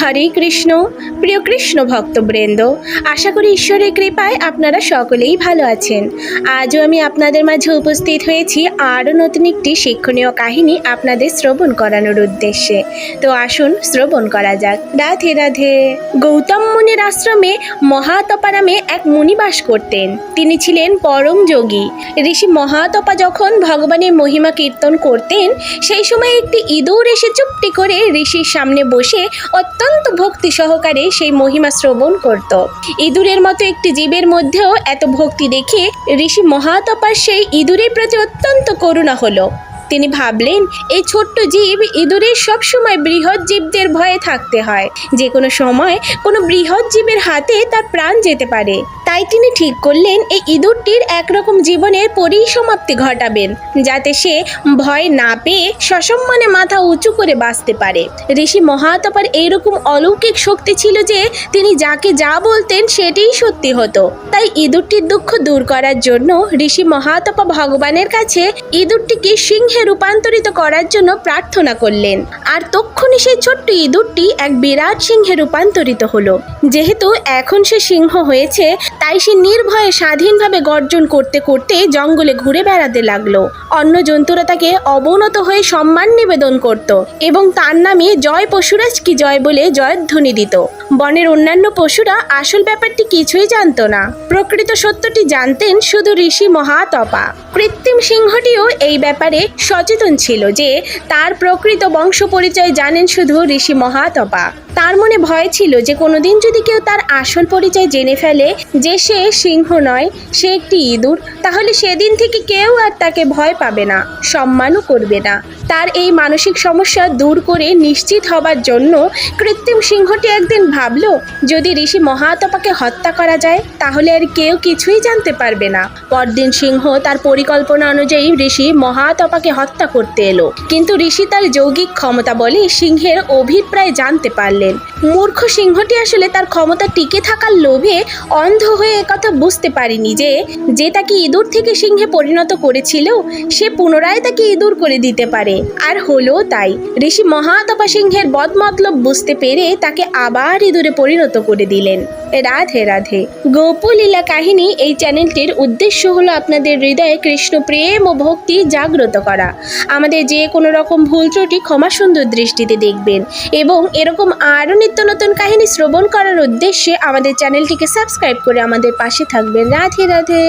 হরে কৃষ্ণ, প্রিয় কৃষ্ণ ভক্তবৃন্দ, আশা করি ঈশ্বরের কৃপায় আপনারা সকলেই ভালো আছেন। আজও আমি আপনাদের মাঝে উপস্থিত হয়েছি আরও নতুন একটি শিক্ষণীয় কাহিনী আপনাদের শ্রবণ করানোর উদ্দেশ্যে। তো আসুন শ্রবণ করা যাক। রাধে রাধে। গৌতম মুনির আশ্রমে মহাতপা নামে এক মুনি বাস করতেন। তিনি ছিলেন পরম যোগী। ঋষি মহাতপা যখন ভগবানের মহিমা কীর্তন করতেন, সেই সময় একটি ইঁদুর এসে চুপটি করে ঋষির সামনে বসে অত্যন্ত ভক্তি সহকারে সেই মহিমা শ্রবণ করত। ইঁদুরের মতো একটি জীবের মধ্যেও এত ভক্তি দেখে ঋষি মহাতপার সেই ইঁদুরের প্রতি অত্যন্ত করুণা হলো। তিনি ভাবলেন, এই ছোট্ট জীব ইঁদুরের সবসময় বৃহৎ জীবদের ভয়ে থাকতে হয়। যে কোনো সময় কোনো বৃহৎ জীবের হাতে তার প্রাণ যেতে পারে। তাই তিনি ঠিক করলেন এই ইঁদুরটির একরকম জীবনের পরিসমাপ্তি ঘটাবেন, যাতে সে ভয় না পেয়ে সসম্মানে মাথা উঁচু করে বাঁচতে পারে। ঋষি মহাতপার এইরকম অলৌকিক শক্তি ছিল যে তিনি যাকে যা বলতেন সেটাই সত্যি হতো। তাই ইঁদুরটির দুঃখ দূর করার জন্য ঋষি মহাতপা ভগবানের কাছে ইঁদুরটিকে সিংহে রূপান্তরিত করার জন্য প্রার্থনা করলেন। আর তক্ষণি সেই ছোট্ট ইঁদুরটি এক বিরাট সিংহে রূপান্তরিত হলো। যেহেতু এখন সে সিংহ হয়েছে তাই সে নির্ভয়ে স্বাধীনভাবে গর্জন করতে করতে জঙ্গলে ঘুরে বেড়াতে লাগল। অন্য জন্তুরা তাকে অবনত হয়ে সম্মান নিবেদন করত এবং তার নামে জয় পশুরাজ কি জয় বলে জয়ধ্বনি দিত। বনের অন্যান্য পশুরা আসল ব্যাপারটি কিছুই জানতো না। প্রকৃত সত্যটি জানতেন শুধু ঋষি মহাতপা। কৃত্রিম সিংহটিও এই ব্যাপারে সচেতন ছিল যে তার প্রকৃত বংশ পরিচয় জানেন শুধু ঋষি মহাতপা। তার মনে ভয় ছিল যে কোনোদিন যদি কেউ তার আসল পরিচয় জেনে ফেলে যে সে সিংহ নয়, সে একটি ইঁদুর। তাহলে সেদিন থেকে কেউ আর তাকে ভয় পাবে না, সম্মানও করবে না। তার এই মানসিক সমস্যা দূর করে নিশ্চিত হবার জন্য কৃত্রিম সিংহটি একদিন ভাবল, যদি ঋষি মহাতপাকে হত্যা করা যায়, তাহলে আর কেউ কিছুই জানতে পারবে না। পরদিন সিংহ তার পরিকল্পনা অনুযায়ী ঋষি মহাতপাকে হত্যা করতে এলো। কিন্তু ঋষি তার যৌগিক ক্ষমতা বলে সিংহের অভিপ্রায় জানতে পারলেন। মূর্খ সিংহটি আসলে তার ক্ষমতা টিকে থাকার লোভে অন্ধ হয়ে একথা বুঝতে পারেনি যে যে তাকে ইঁদুর থেকে সিংহে পরিণত করেছিল, সে পুনরায় তাকে ইঁদুর করে দিতে পারে। আর হলো তাই। ঋষি মহাতপা সিংহের বদমতলব বুঝতে পেরে তাকে আবার ইঁদুরে পরিণত করে দিলেন। রাধে রাধে। গোপলীলা কাহিনী এই চ্যানেলটির উদ্দেশ্য হলো আপনাদের হৃদয়ে কৃষ্ণ প্রেম ও ভক্তি জাগ্রত করা। আমাদের যে কোনো রকম ভুল ত্রুটি ক্ষমা সুন্দর দৃষ্টিতে দেখবেন এবং এরকম আরও নিত্য নতুন কাহিনী শ্রবণ করার উদ্দেশ্যে আমাদের চ্যানেলটিকে সাবস্ক্রাইব করে আমাদের পাশে থাকবেন। রাধে রাধে।